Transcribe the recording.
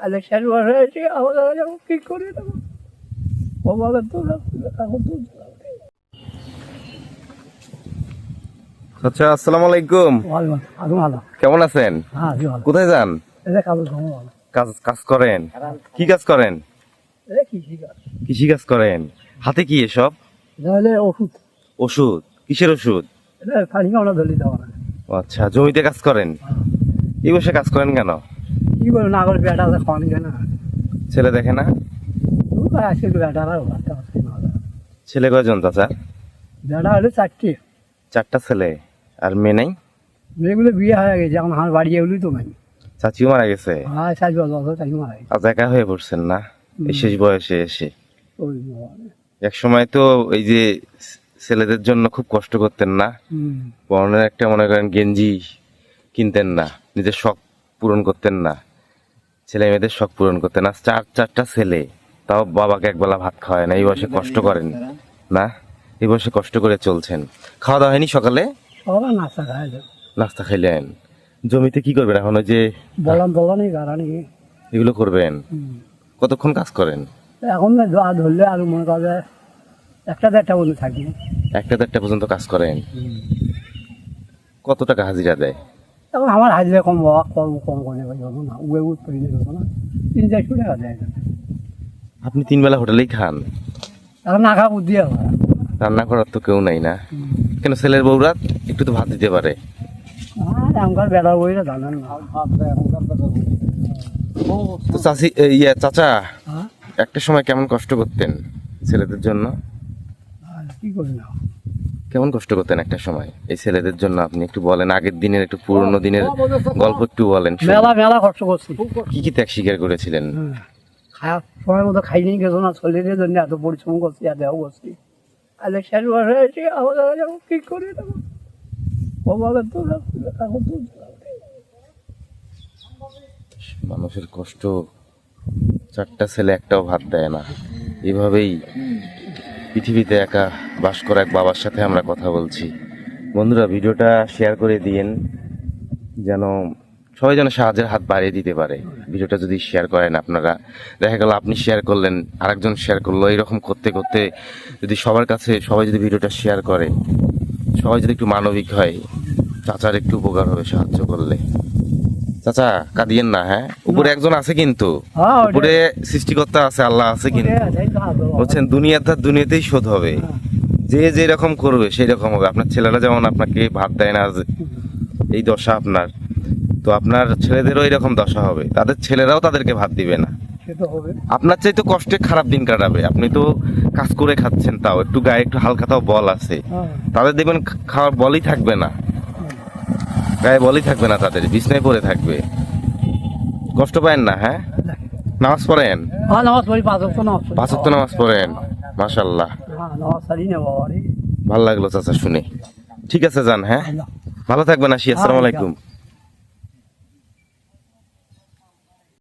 আরে শেষ বয়স হয়েছে আমরা যখন কি করি দেবো? ও বলে তো এখন তো আচ্ছা আসসালামু আলাইকুম। কেমন আছেন? হ্যাঁ কোথায় যান? কাজ কাজ করেন? কি কাজ করেন? কৃষি কাজ। করেন। হাতে কি এসব? ওষুধ। ওষুধ? কিসের ওষুধ? আচ্ছা জমিতে কাজ করেন? এই বসে কাজ করেন কেন? কি করে না করে বেটা খাওয়ানি যায় না। ছেলে দেখে না? আসে বেটারা ছেলে কয়জন চাচা? বেটা হলে চারটে। চারটা ছেলে আর মেয়ে নেই? মেয়েগুলো বিয়ে হয়ে গেছে এখন আমার বাড়ি এগুলি তো নাই। চাচিও মারা গেছে? হ্যাঁ সাত বছর তাই মারা গেছে। আজ একা হয়ে পড়ছেন না? এই শেষ বয়সে এসে। এক সময় তো এই যে ছেলেদের জন্য খুব কষ্ট করতেন না? পরনের একটা মনে করেন গেঞ্জি কিনতেন না নিজের শখ পূরণ করতেন না। ছেলে মেয়েদের শখ পূরণ করতেন না চার চারটা ছেলে তাও বাবাকে একবেলা ভাত খাওয়ায় না। এই বয়সে কষ্ট করেন। না এই বয়সে কষ্ট করে চলছেন। খাওয়া দাওয়া হয়নি সকালে? নাস্তা খায় নাস্তা খাইলেন। জমিতে কি করবেন এখন ওই যে? বললাম বলানি গাড়ানি। এগুলো করবেন? কতক্ষণ কাজ করেন? এখন না জোয়া ধরলে আর মনে করা যায় একটা দেড়টা বন্ধু থাকি। একটা দেড়টা পর্যন্ত কাজ করেন। কত টাকা হাজিরা দেয়? এখন আমার হাজিরা কম কম কম করে যাব না উয়ে উঠ করে যাব না তিন চারশো টাকা দেয়। আপনি তিন বেলা হোটেলেই খান? এখন না খাওয়া বুদ্ধি রান্না করার তো কেউ নাই না। কেন ছেলের বউরা একটু তো ভাত দিতে পারে। আর এখনকার বেড়া বইরা জানেন না। তো চাষি ইয়ে চাচা হ্যাঁ? একটা সময় কেমন কষ্ট করতেন ছেলেদের জন্য? আর কি করি না। কেমন কষ্ট করতেন একটা সময়? এই ছেলেদের জন্য আপনি একটু বলেন আগের দিনের একটু পুরনো দিনের গল্প একটু বলেন মেলা মেলা খরচ করছি। কি কি ত্যাগ স্বীকার করেছিলেন? সময় মতো খাইনি গেছো না শরীরের জন্য এত পরিশ্রম করছি আর দেওয়া করছি। আরে শেষ বয়স হয়েছে যখন কি করি দেবো? ও তো এখন তো মানুষের কষ্ট চারটা ছেলে একটাও ভাত দেয় না। এভাবেই পৃথিবীতে একা বাস করা এক বাবার সাথে আমরা কথা বলছি। বন্ধুরা, ভিডিওটা শেয়ার করে দিয়েন, যেন সবাই যেন সাহায্যের হাত বাড়িয়ে দিতে পারে। ভিডিওটা যদি শেয়ার করেন আপনারা, দেখা গেল আপনি শেয়ার করলেন, আরেকজন শেয়ার করল এরকম করতে করতে যদি সবার কাছে সবাই যদি ভিডিওটা শেয়ার করে, সবাই যদি একটু মানবিক হয়, চাচার একটু উপকার হবে সাহায্য করলে। চাচা কাঁদিয়েন না হ্যাঁ? উপরে একজন আছে কিন্তু। হ্যাঁ উপরে সৃষ্টিকর্তা আছে আল্লাহ আছে কিন্তু। বলছেন দুনিয়ার ধার দুনিয়াতেই শোধ হবে। যে যে রকম করবে সেই রকম হবে। আপনার ছেলেরা যেমন আপনাকে ভাত দেয় না এই দশা আপনার। তো আপনার ছেলেদেরও এরকম দশা হবে। তাদের ছেলেরাও তাদেরকে ভাত দিবে না। আপনার চাই তো কষ্টে খারাপ দিন কাটাবে। আপনি তো কাজ করে খাচ্ছেন তাও। একটু গায়ে একটু হালকা তাও বল আছে। হ্যাঁ। তাদের দেখবেন খাওয়ার বলই থাকবে না। গায়ে বলই থাকবে না তাদের বিছনায় পড়ে থাকবে। কষ্ট পায়েন না হ্যাঁ? নামাজ পড়েন? হ্যাঁ নামাজ পড়ি পাঁচ ওয়াক্ত নামাজ পড়েন মাশাল্লাহ হ্যাঁ ভালো লাগল চাচা শুনে। ঠিক আছে যান হ্যাঁ? ভালো থাকবেন আসি আসসালামু আলাইকুম।